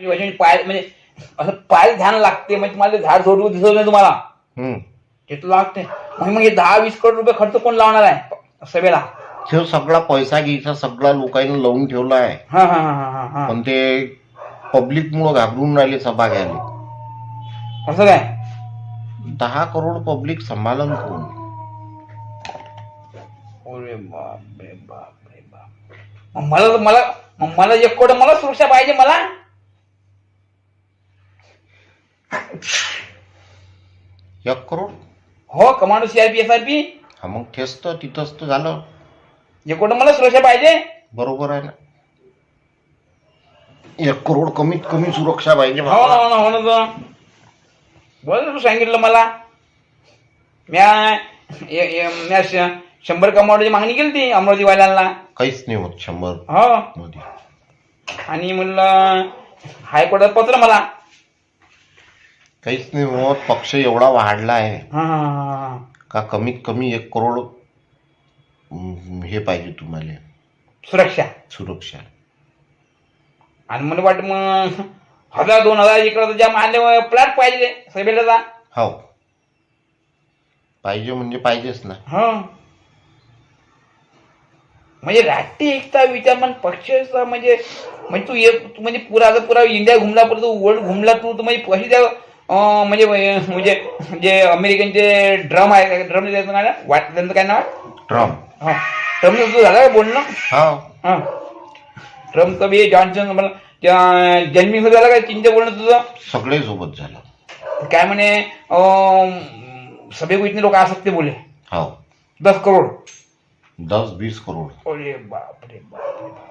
म्हणजे पाय म्हणजे असं पाय ध्यान लागते म्हणजे तुम्हाला ते झाड सोडू दिसत नाही तुम्हाला. हम्म. तिथं लागते. मग मग हे दहा वीस करोड रुपये खर्च कोण लावणार आहे? सभेला. तो सगळा पैसा घ्यायचा सगळा लोकांनी लावून ठेवला आहे. हा हा हा हा हा. पण ते पब्लिक मुळे घाबरून राहिले सभा घ्यायला असं काय? दहा करोड पब्लिक सांभाळन कोण? अरे बाप रे बाप रे बाप मग मला मला मग मला एक कोट मला सुरक्षा पाहिजे मला? एक करोड? हो कमांडो सीआरपी एसआरपी हा मग तेच तर तिथंच तर झालं. एक कोट मला सुरक्षा पाहिजे? बरोबर आहे ना. एक करोड कमीत कमी सुरक्षा पाहिजे हो ना बाबा. हो ना हो ना तो सांगितलं मला. म्या ए- ए- म्या श- शंभर कमांडोची मागणी केली ती अमरावतीवाल्यांना काहीच नाही होत शंभर हो. मध्ये. आणि म्हणलं हायकोर्टात पत्र मला. काहीच नाही होत पक्ष एवढा वाढला आहे. हा हा हा हा. का कमीत कमी एक करोड हम्म, हे पाहिजे तुम्हाला. सुरक्षा. सुरक्षा. आणि मला वाटतं मग हजार दोन हजार इकडं ज्या मान्य प्लॅट पाहिजे सभेला जा हो. पाहिजे म्हणजे पाहिजेच ना. हो. म्हणजे राष्ट्रीय एकता विचार मन पक्षाचा म्हणजे म्हणजे तू एक तू म्हणजे पुरा आता पुरा इंडिया घुमला परत तू वर्ल्ड घुमला तू तर म्हणजे कशी त्या म्हणजे म्हणजे जे अमेरिकनचे ड्रम आहे ड्रम त्याचं काय ना वाट त्यांचं काय नाव आहे? ट्रम्प हा. ट्रम्पचं तुझं झालं का बोलणं? हा. हा. ट्रम्प कभी जॉन्सन मला त्या जन्मिंग झालं का चीनचं बोलणं तुझं? सगळे सोबत झालं. काय म्हणे अं, सभे इतने लोग आ सकते बोले. हो. दस करोड. दस बीस करोड़. अरे बाप रे बाप रे बाप.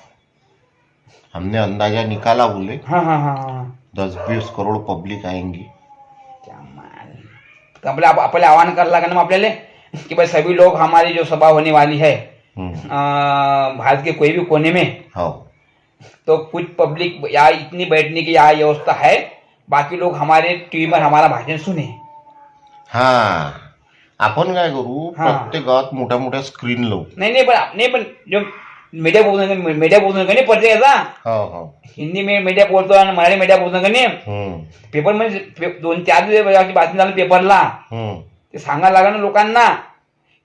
हमने अंदाजा निकाला बोले. हाँ हाँ हाँ हाँ. दस बीस करोड़ पब्लिक आएंगी. तो आपल्या आपल्याला आवाहन करायला लागेल ना आपल्याला? कि भाई सभी लोग हमारी जो सभा होने वाली है भारत के कोई भी कोने में हो. तो कुछ पब्लिक यहाँ इतनी बैठने की यहाँ व्यवस्था है बाकी लोग हमारे टीवी पर हमारा भाषण सुने। हा. आपण काय करू? हा. प्रत्येक गावात मोठ्या मोठ्या स्क्रीन लावू. नहीं नहीं पण नहीं पण जो मीडिया बोलणं मीडिया बोलणं का नाही प्रत्येकाचा हो हो. हिंदी में मीडिया बोलतो आणि मराठी मीडिया बोलणं का नाही. हम्म, पेपर पे- दोन चार दिवस बातमी झाली पेपरला हम्म, ते सांगायला लागलं ना लोकांना.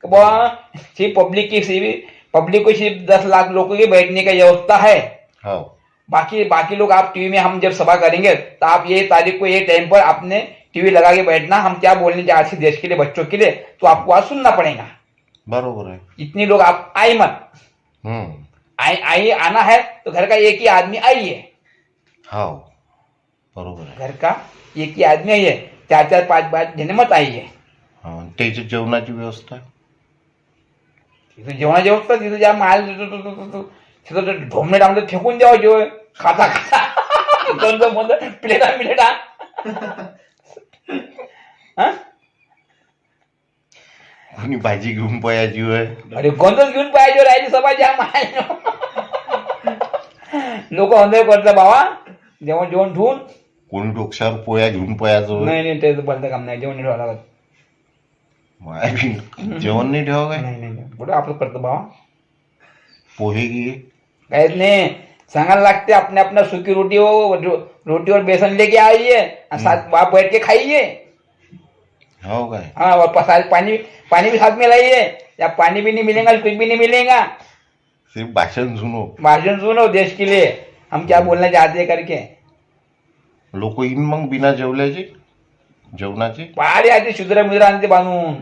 कि बुआ सिर्फ पब्लिक की सिर्फ पब्लिक को सिर्फ दस लाख लोगों की बैठने का व्यवस्था है हो. बाकी बाकी लोग आप टीवी में हम जब सभा करेंगे तो आप ये तारीख को ये टाइम पर आपने टीवी लगा के बैठना हम क्या बोलने जा रहे देश के लिए बच्चों के लिए तो आपको आज सुनना पड़ेगा. बरोबर आहे. इतनी लोग आप आए मत. आई आई आना है तो घर का एक ही आदमी आइए हो। बरोबर आहे. घर का एक ही आदमी आइए चार चार पाच पाच जने मत आइए हा, त्याची जेवणाची व्यवस्था? तिथं जेवणाची व्यवस्था तिथं ज्या माल तिथं ते ढोमणे टामणे फेकून द्यावं जेवण. खाता खाता. दोन दोन प्लेटा प्लेटा कोणी भाजी घेऊन पयाची होय अरे गोंधळ घेऊन पाहिजे राहिली सभा ज्या माल लोक अंदर करतात बाबा जेवण जेवण ठेवून कोणी डोक्यावर पोया घेऊन पयाचं होय नाही नाही त्याचं बंद काम नाही जेवण नाही ठेवावं लागत माय बी, जेवण नाही ठेवा काय नाही नाही नाही कुठं आपलं करतं बाबा। पोहे घे काहीच नाही सांगायला लागते अपने अपना सूखी रोटी हो रो, रोटी और बेसन लेके आइए और साथ वहाँ बैठ के खाइए। हो काय हाँ और पसार पानी पानी भी साथ में लाइए या पानी भी नहीं मिलेगा कुछ भी नहीं मिलेगा. सिर्फ भाषण सुनो. भाषण सुनो देश के लिए. हम क्या बोलना चाहते हैं करके? लोक येईन मग बिना जेवल्याचे जेवणाचे पारे आते शुद्र मुद्र आणते बांधून.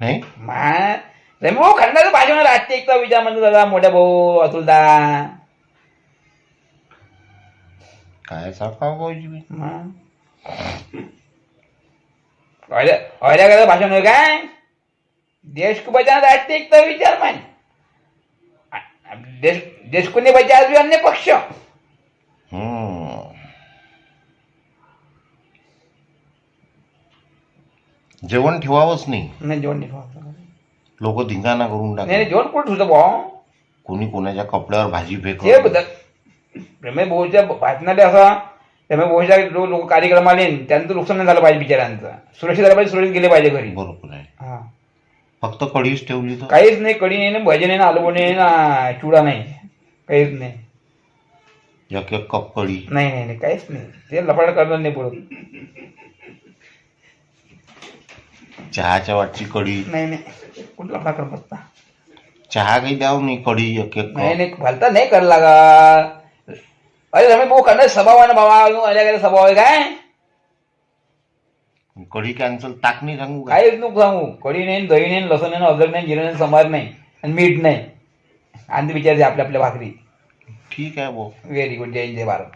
नाही? मा रमी भाऊ खंडाचं भाषण राष्ट्रीय एकता विचार म्हणतो दादा मोठ्या भाऊ अतुलदा. काय सांगावं भाऊजी बी? अरे का भाषण होय काय? देश को बचाना राष्ट्रीय एकता विचार मान देश देश को नहीं बचा भी अन्य पक्ष. जेवण ठेवावंच नाही. नाही जेवण ठेवायचं. लोक धिंगाणा करून नाही नाही, जेवण कुठं ठेवतं भाऊ? कोणी कोणाच्या कपड्यावर भाजी ते फेक बदल रमेश भाऊच्या भाषणाले असा रमेश भाऊच्या लोक लोक कार्यक्रम आले त्यांचं नुकसान नाही झालं पाहिजे बिचाऱ्यांचं. सुरक्षित झालं पाहिजे सुरक्षित गेले पाहिजे घरी. बरोबर आहे. हा. फक्त कढीच ठेवली तर? काहीच नाही कढी नाही ना भजे नाही ना आलू नाही ना चुडा नाही. काहीच नाही. एक एक कप कढी नाही नाही नाही काहीच नाही. ते लपाड करणार नाही पुढं. चहाच्या वाटची कढी नाही नाही. कुठं लफडा करत बसता? चहा काही द्याव नाही कढी एक एक नाही कप? नाही भलता नाही कर लागा. अरे करणार स्वभाव आहे ना बाबा अजून आल्या स्वभाव आहे काय? कढी कॅन्सल ताक नाही सांगू का? काहीच नको सांगू. कढी नाही दही नाही लसूण नाही अद्रक नाही जिरं नाही संभार नाही आणि मीठ नाही. आणि विचारते आपल्या आपल्या भाकरी. ठीक आहे भाऊ. व्हेरी गुड जय हिंद जय भारत.